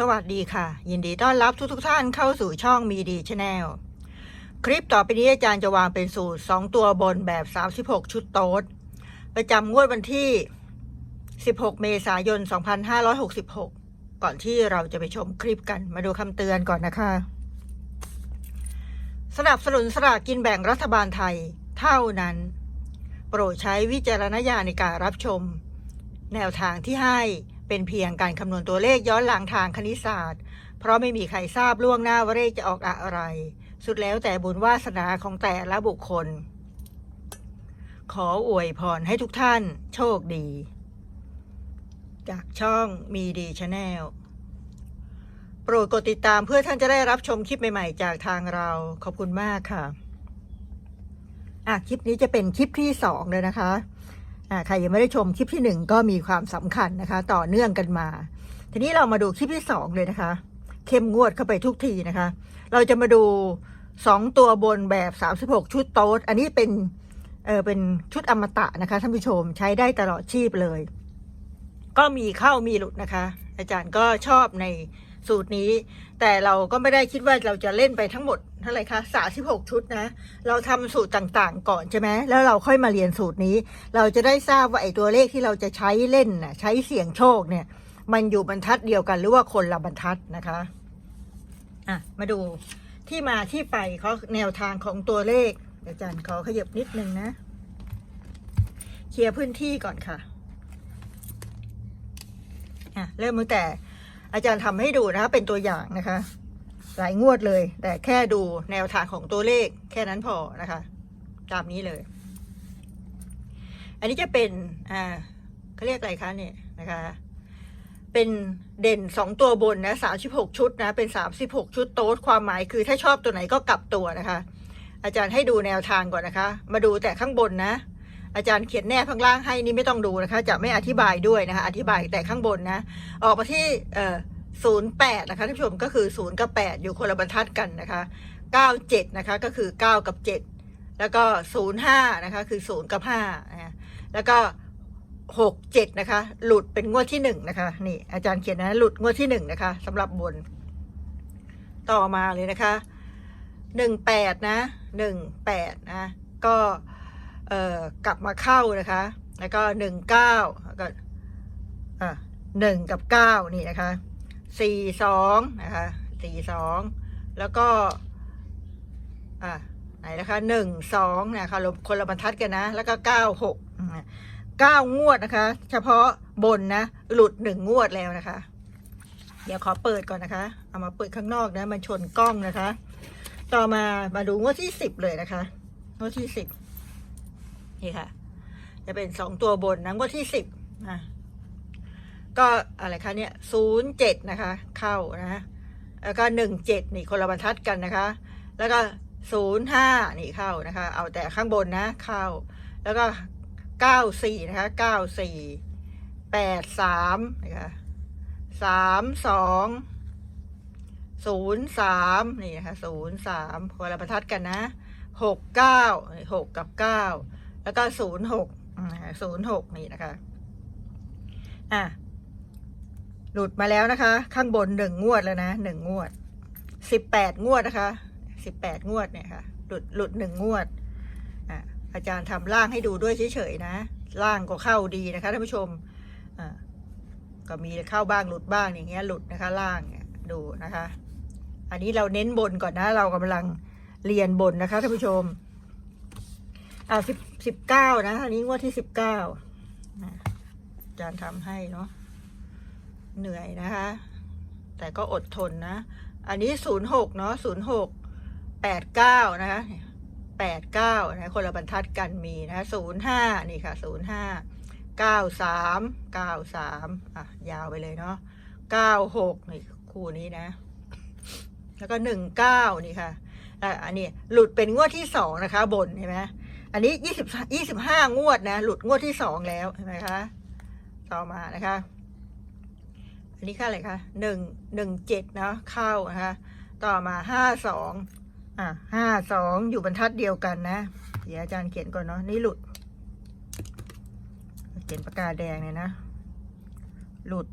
สวัสดีค่ะ ยินดีต้อนรับทุกทุกท่านเข้าสู่ช่องมีดีชาแนลคลิปต่อไปนี้อาจารย์จะวางเป็นสูตร 2 ตัวบนแบบ 36 ชุดโต๊ด ประจำงวดวันที่ 16 เมษายน 2566 ก่อนที่เราจะไปชมคลิปกันมาดูคำเตือนก่อนนะคะ สนับสนุนสลากกินแบ่งรัฐบาลไทยเท่านั้น โปรดใช้วิจารณญาณในการรับชม แนวทางที่ให้ เป็นเพียงการคำนวณตัวเลขย้อนหลังทางคณิตศาสตร์ เพราะไม่มีใครทราบล่วงหน้าว่าเลขจะออกอะไร สุดแล้วแต่บุญวาสนาของแต่ละบุคคล ขออวยพรให้ทุกท่านโชคดี จากช่องมีดีชาแนลโปรดกดติดตามเพื่อท่านจะได้รับชมคลิปใหม่ ๆ จากทางเราขอบคุณมากค่ะอะคลิปนี้จะเป็นคลิปที่สองเลยนะคะ ใครยังไม่ได้ชมคลิปที่หนึ่งก็มีความสำคัญนะคะ ต่อเนื่องกันมา ทีนี้เรามาดูคลิปที่สองเลยนะคะ เข้มงวดเข้าไปทุกทีนะคะ เราจะมาดูสองตัวบนแบบสามสิบหกชุดโต๊ดอันนี้เป็นเออเป็นชุดอมตะนะคะท่านผู้ชมใช้ได้ตลอดชีพเลย ก็มีเข้ามีหลุดนะคะ อาจารย์ก็ชอบใน สูตรนี้ แต่เราก็ไม่ได้คิดว่าเราจะเล่นไปทั้งหมดเท่าไหร่คะสาสิบหกชุดนะ เราทำสูตรต่างๆ ก่อนใช่ไหมแล้วเราค่อยมาเรียนสูตรนี้ เราจะได้ทราบว่าไอ้ตัวเลขที่เราจะใช้เล่นน่ะใช้เสี่ยงโชคเนี่ย มันอยู่บรรทัดเดียวกันหรือว่าคนละบรรทัดนะคะอะมาดูที่มาที่ไปเขาแนวทางของตัวเลขอาจารย์ขอขยับนิดนึงนะเคลียร์พื้นที่ก่อนค่ะอะ เริ่มตั้งแต่ อาจารย์ทำให้ดูนะคะเป็นตัวอย่างนะคะ หลายงวดเลย แต่แค่ดูแนวทางของตัวเลขแค่นั้นพอนะคะ ตามนี้เลย อันนี้จะเป็นอ่าเขาเรียกอะไรคะเนี่ยนะคะ เป็นเด่นสองตัวบนนะสามสิบหกชุดนะ เป็นสามสิบหกชุดโต๊ดความหมายคือถ้าชอบตัวไหนก็กลับตัวนะคะ อาจารย์ให้ดูแนวทางก่อนนะคะ มาดูแต่ข้างบนนะ อาจารย์เขียนแนบข้างล่างให้นี่ไม่ต้องดูนะคะ จะไม่อธิบายด้วยนะคะ อธิบายแต่ข้างบนนะ ออกมาที่เอ่อศูนย์แปดนะคะท่านผู้ชมก็คือศูนย์กับแปดอยู่คนละบรรทัดกันนะคะเก้าเจ็ดนะคะก็คือเก้ากับเจ็ดแล้วก็ศูนย์ห้านะคะคือศูนย์กับห้านะแล้วก็หกเจ็ดนะคะ หลุดเป็นงวดที่หนึ่งนะคะ นี่อาจารย์เขียนนะหลุดงวดที่หนึ่งนะคะสำหรับบน ต่อมาเลยนะคะหนึ่งแปดนะหนึ่งแปดนะ ก็ เอ่อกลับมาเข้านะคะ แล้วก็หนึ่งเก้าแล้วก็อ่าหนึ่งกับเก้านี่นะคะสี่สองนะคะสี่สองแล้วก็อ่าไหนนะคะหนึ่งสองนะคะคนละบรรทัดกันนะ แล้วก็เก้าหกเก้างวดนะคะ เฉพาะบนนะ หลุดหนึ่งงวดแล้วนะคะ เดี๋ยวขอเปิดก่อนนะคะ เอามาเปิดข้างนอกนะ มันชนกล้องนะคะ ต่อมามาดูงวดที่สิบเลยนะคะ งวดที่สิบ นี่ค่ะ จะเป็นสองตัวบนนะงวดที่สิบอะก็อะไรคะเนี่ยศูนย์เจ็ดนะคะ เข้านะแล้วก็หนึ่งเจ็ดนี่คนละบรรทัดกันนะคะ แล้วก็ศูนย์ห้านี่เข้านะคะ เอาแต่ข้างบนนะเข้า แล้วก็เก้าสี่นะคะเก้าสี่แปดสามนะคะสามสองศูนย์สามนี่นะคะศูนย์สามคนละบรรทัดกันนะหกเก้าหกกับเก้า แล้วก็ศูนย์หกศูนย์หกนี่นะคะ อะ หลุดมาแล้วนะคะ ข้างบนหนึ่งงวดแล้วนะหนึ่งงวดสิบแปดงวดนะคะสิบแปดงวดเนี่ยค่ะ หลุดหลุดหนึ่งงวด อะอาจารย์ทำล่างให้ดูด้วยเฉยๆนะล่างก็เข้าดีนะคะท่านผู้ชม อ่าก็มีเข้าบ้างหลุดบ้างอย่างเงี้ยหลุดนะคะล่างเนี่ยดูนะคะ อันนี้เราเน้นบนก่อนนะ เรากำลังเรียนบนนะคะท่านผู้ชม อ่าสิบสิบเก้านะอันนี้งวดที่สิบเก้าอาจารย์ทำให้เนาะเหนื่อยนะคะ แต่ก็อดทนนะ อันนี้ศูนย์หกเนาะศูนย์หกแปดเก้านะคะแปดเก้านะคนละบรรทัดกันมีนะศูนย์ห้านี่ค่ะศูนย์ห้าเก้าสามเก้าสามอะ ยาวไปเลยเนาะเก้าหกนี่คู่นี้นะ แล้วก็หนึ่งเก้านี่ค่ะอะอันนี้หลุดเป็นงวดที่สองนะคะ บนเห็นไหม อันนี้ยี่สิบยี่สิบห้างวดนะ หลุดงวดที่สองแล้วเห็นไหมคะ ต่อมานะคะ อันนี้ค่าอะไรคะหนึ่งหนึ่งเจ็ดนะเข้านะคะต่อมาห้าสองอะห้าสองอยู่บรรทัดเดียวกันนะ เดี๋ยวอาจารย์เขียนก่อนเนาะนี่หลุด เขียนปากกาแดงเลยนะ หลุด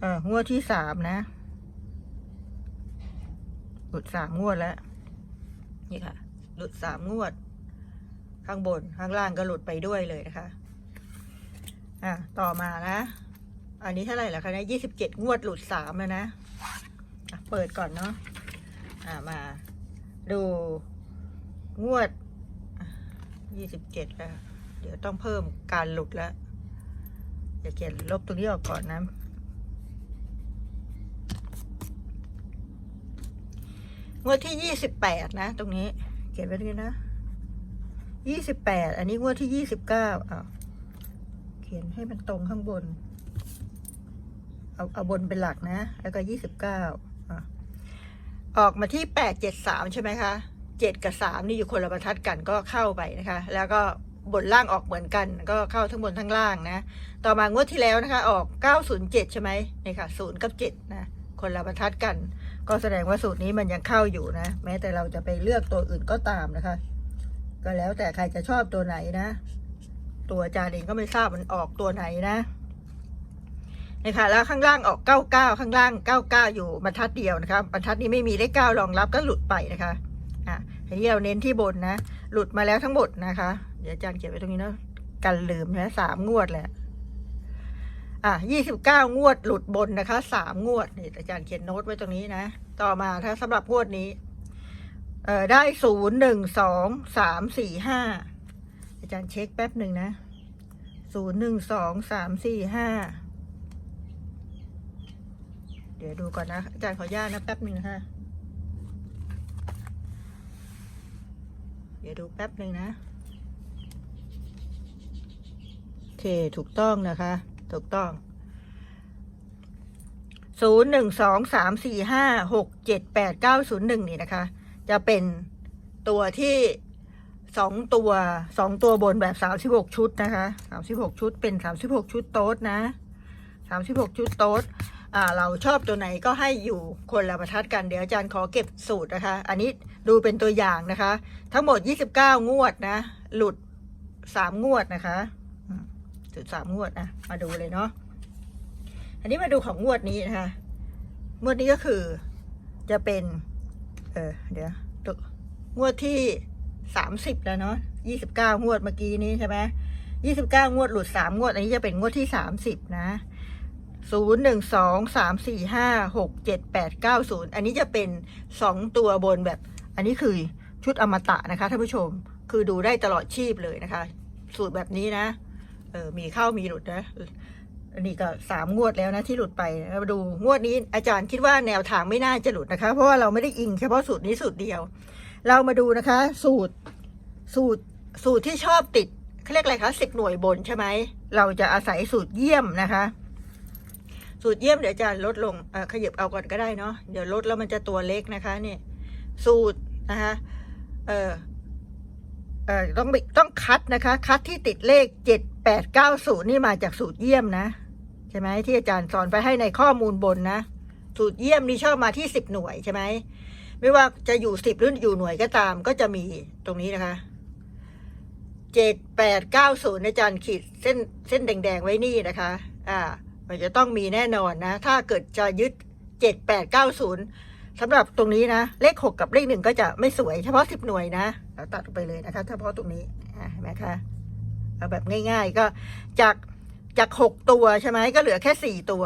เอองวดที่สามนะ หลุดสามงวดแล้ว นี่ค่ะ หลุดสามงวด ข้างบนข้างล่างก็หลุดไปด้วยเลยนะคะ อะต่อมานะ อันนี้เท่าไหร่ละคะเนี่ยยี่สิบเจ็ดงวดหลุดสามแล้วนะอะเปิดก่อนเนาะอะมา ดูงวดยี่สิบเจ็ดแล้ว เดี๋ยวต้องเพิ่มการหลุดแล้วเดี๋ยวเขียนลบตรงนี้ออกก่อนนะงวดที่ยี่สิบแปดนะ ตรงนี้ ขียนไว้ตรงนี้นะยี่สิบแปดอันนี้งวดที่ยี่สิบเก้าอ่าเขียนให้มันตรงข้างบน เอาเอาบนเป็นหลักนะ แล้วก็ยี่สิบเก้าออกมาที่แปดเจ็ดสามใช่ไหมคะเจ็ดกับสามนี่อยู่คนละบรรทัดกันก็เข้าไปนะคะ แล้วก็บนล่างออกเหมือนกัน ก็เข้าทั้งบนทั้งล่างนะ ต่อมางวดที่แล้วนะคะ ออกเก้าศูนย์เจ็ดใช่ไหมนี่ค่ะศูนย์กับเจ็ดนะ คนละบรรทัดกัน ก็แสดงว่าสูตรนี้มันยังเข้าอยู่นะ แม้แต่เราจะไปเลือกตัวอื่นก็ตามนะคะ ก็แล้วแต่ใครจะชอบตัวไหนนะ ตัวจารย์เองก็ไม่ทราบมันออกตัวไหนนะนี่ค่ะแล้วข้างล่างออกเก้าเก้าข้างล่างเก้าเก้าอยู่บรรทัดเดียวนะคะบรรทัดนี้ไม่มีเลขเก้ารองรับก็หลุดไปนะคะอะทีนี้เราเน้นที่บนนะ หลุดมาแล้วทั้งหมดนะคะ เดี๋ยวอาจารย์เขียนไว้ตรงนี้นะกันลืมนะสามงวดแหละ อะยี่สิบเก้างวดหลุดบนนะคะสามงวดนี่อาจารย์เขียนโน้ตไว้ตรงนี้นะ ต่อมาถ้าสำหรับงวดนี้ เอ่อได้ศูนย์หนึ่งสองสามสี่ห้าอาจารย์เช็คแป๊บหนึ่งนะศูนย์หนึ่งสองสามสี่ห้าเดี๋ยวดูก่อนนะ อาจารย์ขออนุญาตนะแป๊บหนึ่งฮะเดี๋ยวดูแป๊บหนึ่งนะโอเคถูกต้องนะคะ ถูกต้องศูนย์หนึ่งสองสามสี่ห้าหกเจ็ดแปดเก้าศูนย์หนึ่งนี่นะคะ จะเป็นตัวที่สองตัวสองตัวบนแบบสามสิบหกชุดนะคะสามสิบหกชุดเป็นสามสิบหกชุดโต๊ดนะสามสิบหกชุดโต๊ดอ่าเราชอบตัวไหนก็ให้อยู่คนละประทัดกันเดี๋ยวอาจารย์ขอเก็บสูตรนะคะ อันนี้ดูเป็นตัวอย่างนะคะ ทั้งหมดยี่สิบเก้างวดนะ หลุดสามงวดนะคะ จุดสามงวดนะมาดูเลยเนาะอันนี้มาดูของงวดนี้นะคะงวดนี้ก็คือจะเป็น เออเดี๋ยวตัวงวดที่สามสิบแล้วเนาะยี่สิบเก้างวดเมื่อกี้นี้ใช่ไหมยี่สิบเก้างวดหลุดสามงวด อันนี้จะเป็นงวดที่สามสิบนะศูนย์หนึ่งสองสามสี่ห้าหกเจ็ดแปดเก้าศูนย์อันนี้จะเป็นสองตัวบนแบบ อันนี้คือชุดอมตะนะคะท่านผู้ชม คือดูได้ตลอดชีพเลยนะคะ สูตรแบบนี้นะ เออมีเข้ามีหลุดนะอันนี้ก็สามงวดแล้วนะที่หลุดไปมาดูงวดนี้อาจารย์คิดว่าแนวทางไม่น่าจะหลุดนะคะ เพราะว่าเราไม่ได้อิงเฉพาะสูตรนี้สูตรเดียว เรามาดูนะคะ สูตรสูตรสูตรที่ชอบติดเขาเรียกอะไรคะสิบหน่วยบนใช่ไหมเราจะอาศัยสูตรเยี่ยมนะคะ สูตรเยี่ยมเดี๋ยวอาจารย์ลดลงขยับเอาก่อนก็ได้เนาะเดี๋ยวลดแล้วมันจะตัวเล็กนะคะเนี่ยสูตรนะคะเออเออต้องต้องคัดนะคะ คัดที่ติดเลขเจ็ด แปดเก้าศูนย์นี่มาจากสูตรเยี่ยมนะ ใช่ไหมที่อาจารย์สอนไปให้ในข้อมูลบนนะ สูตรเยี่ยมนี่ชอบมาที่สิบหน่วยใช่ไหมไม่ว่าจะอยู่สิบหรืออยู่หน่วยก็ตาม ก็จะมีตรงนี้นะคะเจ็ดแปดเก้าศูนย์อาจารย์ขีดเส้นเส้นแดงๆไว้นี่นะคะ อ่า มันจะต้องมีแน่นอนนะ ถ้าเกิดจะยึดเจ็ดแปดเก้าศูนย์สำหรับตรงนี้นะ เลขหกกับเลขหนึ่งก็จะไม่สวย เฉพาะสิบหน่วยนะเราตัดไปเลยนะคะ เฉพาะตรงนี้อ่าเห็นไหมคะ เอาแบบง่าย ๆ ก็จากจากหกตัวใช่ไหมก็เหลือแค่สี่ตัว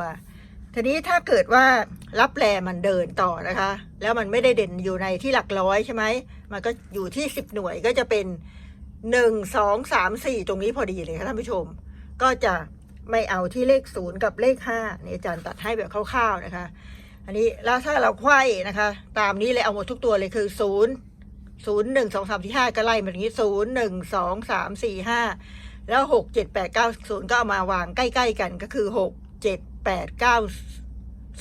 ทีนี้ถ้าเกิดว่ารับแรมันเดินต่อนะคะ แล้วมันไม่ได้เด่นอยู่ในที่หลักร้อยใช่ไหมมันก็อยู่ที่สิบหน่วยก็จะเป็นหนึ่งสองสามสี่ตรงนี้พอดีเลยค่ะท่านผู้ชม ก็จะไม่เอาที่เลขศูนย์กับเลขห้าเนี่อาจารย์ตัดให้แบบคร่าวๆนะคะ อันนี้แล้วถ้าเราไขว้นะคะ ตามนี้เลยเอาหมดทุกตัวเลยคือศูนย์ศูนย์หนึ่งสองสามสี่ห้าก็ไล่มาอย่างนี้ศูนย์หนึ่งสองสามสี่ห้า แล้วหกเจ็ดแปดเก้าศูนย์ก็เอามาวางใกล้ๆกันก็คือหกเจ็ดแปดเก้า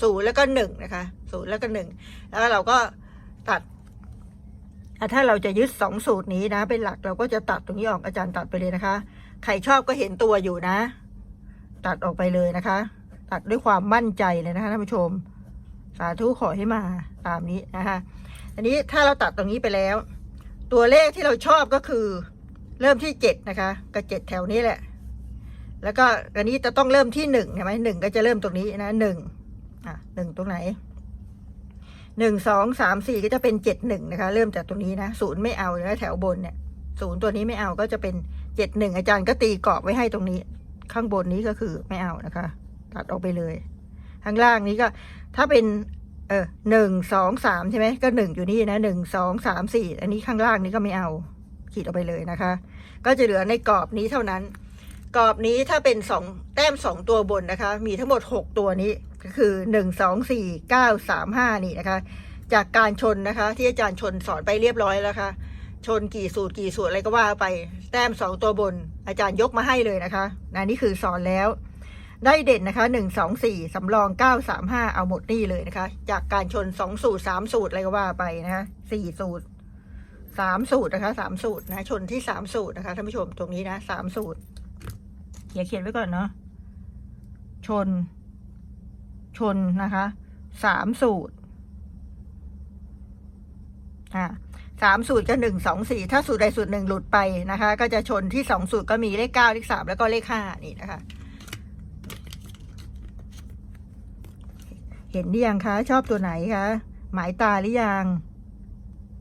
ศูนย์แล้วก็หนึ่งนะคะศูนย์แล้วก็หนึ่งแล้วเราก็ตัดถ้าเราจะยึดสองสูตรนี้นะ เป็นหลักเราก็จะตัดตรงนี้ออกอาจารย์ตัดไปเลยนะคะ ใครชอบก็เห็นตัวอยู่นะ ตัดออกไปเลยนะคะ ตัดด้วยความมั่นใจเลยนะคะท่านผู้ชม สาธุขอให้มาตามนี้นะคะอันนี้ถ้าเราตัดตรงนี้ไปแล้ว ตัวเลขที่เราชอบก็คือ เริ่มที่เจ็ดนะคะก็เจ็ดแถวนี้แหละ แล้วก็อันนี้จะต้องเริ่มที่หนึ่งใช่ไหมหนึ่งก็จะเริ่มตรงนี้นะหนึ่งอะหนึ่งตรงไหนหนึ่งสองสามสี่ก็จะเป็นเจ็ดหนึ่งนะคะ เริ่มจากตรงนี้นะศูนย์ไม่เอาแล้วแถวบนเนี่ยศูนย์ตัวนี้ไม่เอาก็จะเป็นเจ็ดหนึ่งอาจารย์ก็ตีกรอบไว้ให้ตรงนี้ ข้างบนนี้ก็คือไม่เอานะคะ ตัดออกไปเลย ข้างล่างนี้ก็ถ้าเป็นเออหนึ่งสองสามใช่ไหมก็หนึ่งอยู่นี่นะหนึ่งสองสามสี่อันนี้ข้างล่างนี้ก็ไม่เอา ขีดออกไปเลยนะคะ ก็จะเหลือในกรอบนี้เท่านั้น กรอบนี้ถ้าเป็นสองแต้มสองตัวบนนะคะ มีทั้งหมดหกตัวนี้ก็คือหนึ่งสองสี่เก้าสามห้านี่นะคะ จากการชนนะคะ ที่อาจารย์ชนสอนไปเรียบร้อยแล้วค่ะชนกี่สูตรกี่สูตรอะไรก็ว่าไป แต้มสองตัวบน อาจารย์ยกมาให้เลยนะคะนะนี่คือสอนแล้ว ได้เด่นนะคะหนึ่งสองสี่สำรองเก้าสามห้าเอาหมดนี่เลยนะคะ จากการชนสองสูตรสามสูตรอะไรก็ว่าไปนะคะสี่สูตร สามสูตรนะคะสามสูตรนะ ชนที่สามสูตรนะคะท่านผู้ชมตรงนี้นะสามสูตรเขียนเขียนไว้ก่อนเนาะชน ชนนะคะสามสูตรอ่าสามสูตรก็หนึ่งสองสี่ถ้าสูตรใดสูตรหนึ่งหลุดไปนะคะ ก็จะชนที่สองสูตรก็มีเลขเก้าเลขสามแล้วก็เลขห้านี่นะคะ เห็นหรือยังคะ ชอบตัวไหนคะ หมายตาหรือยัง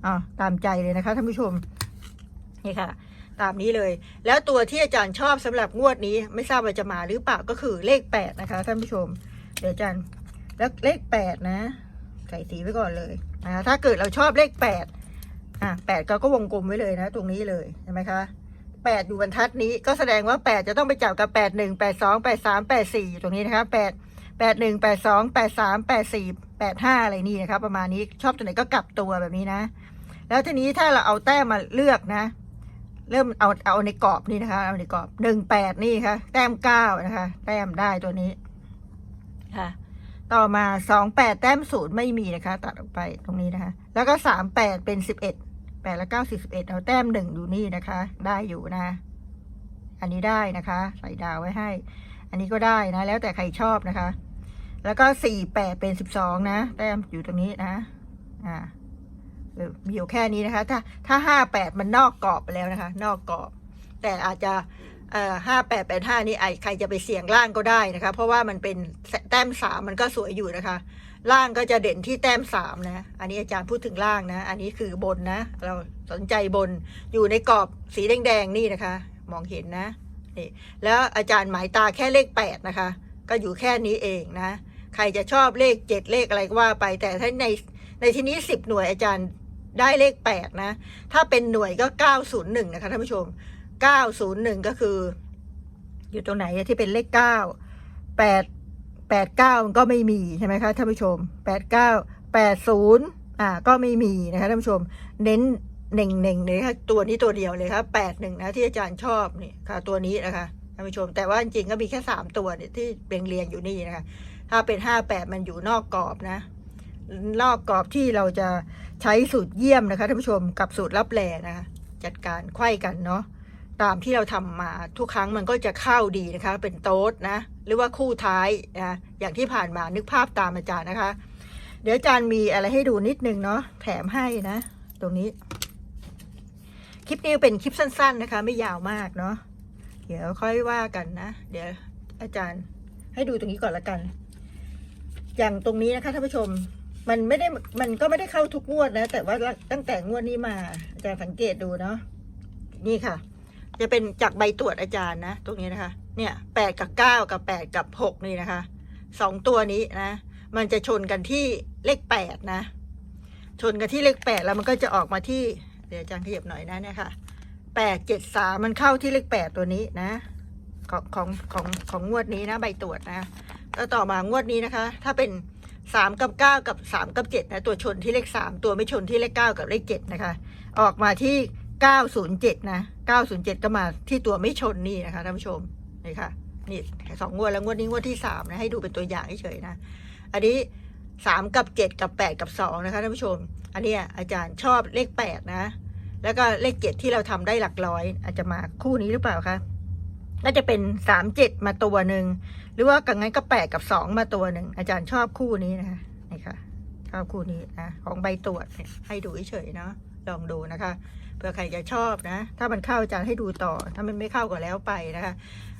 อ๋อตามใจเลยนะคะท่านผู้ชมนี่ค่ะ ตามนี้เลย แล้วตัวที่อาจารย์ชอบสำหรับงวดนี้ ไม่ทราบว่าจะมาหรือเปล่าก็คือเลขแปดนะคะท่านผู้ชม เดี๋ยวอาจารย์แล้วเลขแปดนะ ใส่สีไว้ก่อนเลยนะคะถ้าเกิดเราชอบเลขแปดอะแปดก็ก็วงกลมไว้เลยนะ ตรงนี้เลยใช่ไหมคะแปดอยู่บรรทัดนี้ก็แสดงว่าแปดจะต้องไปจับกับแปดหนึ่งแปดสองแปดสามแปดสี่อยู่ตรงนี้นะคะแปด แปดหนึ่งแปดสองแปดสามแปดสี่แปดห้าอะไรนี่นะคะประมาณนี้ชอบตัวไหนก็กลับตัวแบบนี้นะ แล้วทีนี้ถ้าเราเอาแต้มมาเลือกนะ เริ่มเอาเอาในกรอบนี่นะคะเอาในกรอบหนึ่งแปดนี่ค่ะ แต้มเก้านะคะ แต้มได้ตัวนี้ค่ะ ต่อมาสองแปดแต้มศูนย์ไม่มีนะคะ ตัดออกไปตรงนี้นะคะ แล้วก็สามแปดเป็นสิบเอ็ดแปดและเก้าสิบสิบเอ็ดเอาแต้มหนึ่งอยู่นี่นะคะ ได้อยู่นะ อันนี้ได้นะคะ ใส่ดาวไว้ให้ อันนี้ก็ได้นะ แล้วแต่ใครชอบนะคะ แล้วก็สี่แปดเป็นสิบสองนะ แต้มอยู่ตรงนี้นะ อ่ามีอยู่แค่นี้นะคะ ถ้าถ้าห้าแปดมันนอกกรอบไปแล้วนะคะ นอกกรอบ แต่อาจจะเอ่อห้าแปดแปดห้านี่ไอใครจะไปเสี่ยงล่างก็ได้นะคะ เพราะว่ามันเป็นแต้มสามมันก็สวยอยู่นะคะ ล่างก็จะเด่นที่แต้มสามนะ อันนี้อาจารย์พูดถึงล่างนะ อันนี้คือบนนะ เราสนใจบนอยู่ในกรอบสีแดงๆนี่นะคะ มองเห็นนะนี่แล้วอาจารย์หมายตาแค่เลขแปดนะคะ ก็อยู่แค่นี้เองนะ ใครจะชอบเลขเจ็ดเลขอะไรก็ว่าไป แต่ถ้าในในที่นี้สิบหน่วยอาจารย์ได้เลขแปดนะ ถ้าเป็นหน่วยก็เก้าศูนย์หนึ่งนะคะท่านผู้ชมเก้าศูนย์หนึ่งก็คือ อยู่ตรงไหนที่เป็นเลขเก้าแปดแปดเก้ามันก็ไม่มีใช่ไหมคะท่านผู้ชมแปดเก้าแปดศูนย์อ่าก็ไม่มีนะคะท่านผู้ชม เน้นหนึ่งหนึ่งเลยค่ะตัวนี้ตัวเดียวเลยครับแปดหนึ่งนะที่อาจารย์ชอบนี่ค่ะ ตัวนี้นะคะท่านผู้ชม แต่ว่าจริงๆก็มีแค่สามตัวเนี่ยที่เรียงเรียงอยู่นี่นะคะ ถ้าเป็นห้าแปดมันอยู่นอกกรอบนะนอกกรอบที่เราจะใช้สูตรเยี่ยมนะคะท่านผู้ชมกับสูตรรับแลนะคะจัดการไข้กันเนาะตามที่เราทำมาทุกครั้งมันก็จะเข้าดีนะคะ เป็นโต๊ดนะ หรือว่าคู่ท้ายนะอย่างที่ผ่านมานึกภาพตามอาจารย์นะคะ เดี๋ยวอาจารย์มีอะไรให้ดูนิดนึงเนาะแถมให้นะ ตรงนี้ คลิปนี้เป็นคลิปสั้น ๆนะคะ ไม่ยาวมากเนาะเดี๋ยวค่อยว่ากันนะ เดี๋ยวอาจารย์ให้ดูตรงนี้ก่อนละกัน อย่างตรงนี้นะคะท่านผู้ชมมันไม่ได้มันก็ไม่ได้เข้าทุกงวดนะ แต่ว่าตั้งแต่งวดนี้มาอาจารย์สังเกตดูเนาะนี่ค่ะ จะเป็นจากใบตรวจอาจารย์นะ ตรงนี้นะคะ เนี่ยแปดกับเก้ากับแปดกับหกนี่นะคะสองตัวนี้นะ มันจะชนกันที่เลขแปดนะ ชนกันที่เลขแปดแล้วมันก็จะออกมาที่ เดี๋ยวอาจารย์ขยับหน่อยนะเนี่ยค่ะแปดเจ็ดสามมันเข้าที่เลขแปดตัวนี้นะ ของของของของงวดนี้นะ ใบตรวจนะ แล้วต่อมางวดนี้นะคะ ถ้าเป็นสามกับเก้ากับสามกับเจ็ดนะตัวชนที่เลขสามตัวไม่ชนที่เลขเก้ากับเลขเจ็ดนะคะ ออกมาที่เก้าศูนย์เจ็ดนะเก้าศูนย์เจ็ดก็มาที่ตัวไม่ชนนี่นะคะท่านผู้ชมนี่ค่ะนี่สองงวดแล้วงวดนี้งวดที่สามนะให้ดูเป็นตัวอย่างเฉยๆนะ อันนี้สามกับเจ็ดกับแปดกับสองนะคะท่านผู้ชม อันนี้อาจารย์ชอบเลขแปดนะ แล้วก็เลขเจ็ดที่เราทำได้หลักร้อย อาจจะมาคู่นี้หรือเปล่าคะน่าจะเป็นสามเจ็ดมาตัวหนึ่ง รือว่ากังั้นก็แปดกับสองมาตัวหนึ่งอาจารย์ชอบคู่นี้นะคะนี่ค่ะชอบคู่นี้นะของใบตรวจให้ดูเฉยๆเนาะลองดูนะคะเผื่อใครจะชอบนะ ถ้ามันเข้าอาจารย์ให้ดูต่อ ถ้ามันไม่เข้าก็แล้วไปนะคะ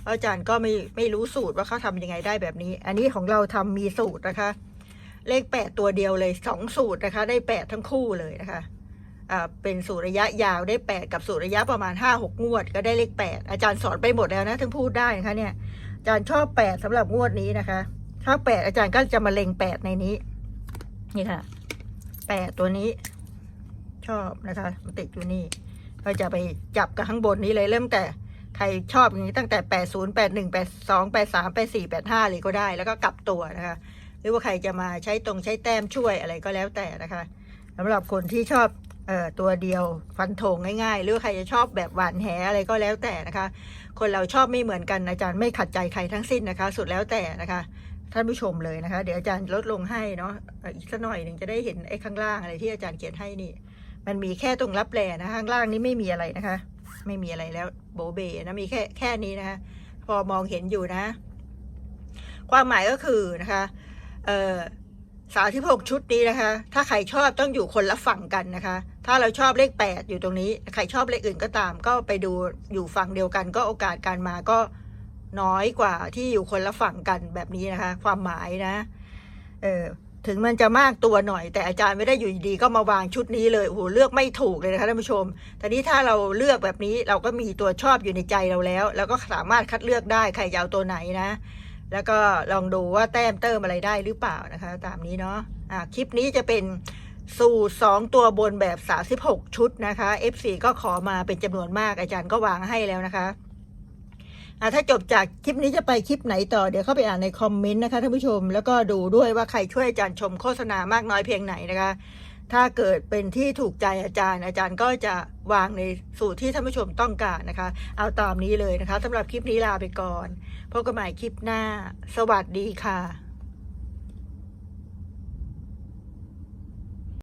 อาจารย์ก็ไม่ไม่รู้สูตรว่าเขาทำยังไงได้แบบนี้ อันนี้ของเราทำมีสูตรนะคะ เลขแปดตัวเดียวเลยสองสูตรนะคะ ได้แปดทั้งคู่เลยนะคะอ่าเป็นสูตรระยะยาวได้แปดกับสูตรระยะประมาณห้าหกงวด ก็ได้เลขแปดอาจารย์สอนไปหมดแล้วนะถึงพูดได้นะคะเนี่ย จารย์ชอบแปดสำหรับงวดนี้นะคะชอบแปดอาจารย์ก็จะมาเล็งแปดในนี้ นี่ค่ะแปดตัวนี้ ชอบนะคะมันติดอยู่นี่ก็จะไปจับกับข้างบนนี้เลยเริ่มแต่ใครชอบอย่างนี้ตั้งแต่แปดศูนย์แปดหนึ่งแปดสองแปดสามแปดสี่แปดห้าเลยก็ได้ แล้วก็กลับตัวนะคะ หรือว่าใครจะมาใช้ตรงใช้แต้มช่วยอะไรก็แล้วแต่นะคะสำหรับคนที่ชอบเอ่อตัวเดียวฟันธงง่ายๆ หรือใครจะชอบแบบหวานแหอะไรก็แล้วแต่นะคะ คนเราชอบไม่เหมือนกันอาจารย์ไม่ขัดใจใครทั้งสิ้นนะคะ สุดแล้วแต่นะคะท่านผู้ชมเลยนะคะ เดี๋ยวอาจารย์ลดลงให้เนาะอีกสักหน่อยหนึ่งจะได้เห็นไอ้ข้างล่างอะไรที่อาจารย์เขียนให้นี่ มันมีแค่ตรงรับแลนะข้างล่างนี้ไม่มีอะไรนะคะ ไม่มีอะไรแล้วโบเบนะมีแค่แค่นี้นะคะ พอมองเห็นอยู่นะ ความหมายก็คือนะคะเอ่อสามที่หกชุดนี้นะคะ ถ้าใครชอบต้องอยู่คนละฝั่งกันนะคะ ถ้าเราชอบเลขแปดอยู่ตรงนี้ ใครชอบเลขอื่นก็ตาม ก็ไปดูอยู่ฝั่งเดียวกัน ก็โอกาสการมาก็น้อยกว่าที่อยู่คนละฝั่งกันแบบนี้นะคะ ความหมายนะ เออถึงมันจะมากตัวหน่อย แต่อาจารย์ไม่ได้อยู่ดีก็มาวางชุดนี้เลยโอ้โหเลือกไม่ถูกเลยนะคะท่านผู้ชมแต่นี้ถ้าเราเลือกแบบนี้เราก็มีตัวชอบอยู่ในใจเราแล้ว แล้วก็สามารถคัดเลือกได้ใครจะเอาตัวไหนนะ แล้วก็ลองดูว่าแต้มเติมอะไรได้หรือเปล่านะคะ ตามนี้เนาะอ่าคลิปนี้จะเป็น สูตรสองตัวบนแบบ 36 ชุดนะคะ F4 ก็ขอมาเป็นจำนวนมากอาจารย์ก็วางให้แล้วนะคะอ่าถ้าจบจากคลิปนี้จะไปคลิปไหนต่อเดี๋ยวเข้าไปอ่านในคอมเมนต์นะคะท่านผู้ชม แล้วก็ดูด้วยว่าใครช่วยอาจารย์ชมโฆษณามากน้อยเพียงไหนนะคะ ถ้าเกิดเป็นที่ถูกใจอาจารย์ อาจารย์ก็จะวางในสูตรที่ท่านผู้ชมต้องการนะคะ เอาตามนี้เลยนะคะสำหรับคลิปนี้ลาไปก่อนพบกันใหม่คลิปหน้า สวัสดีค่ะ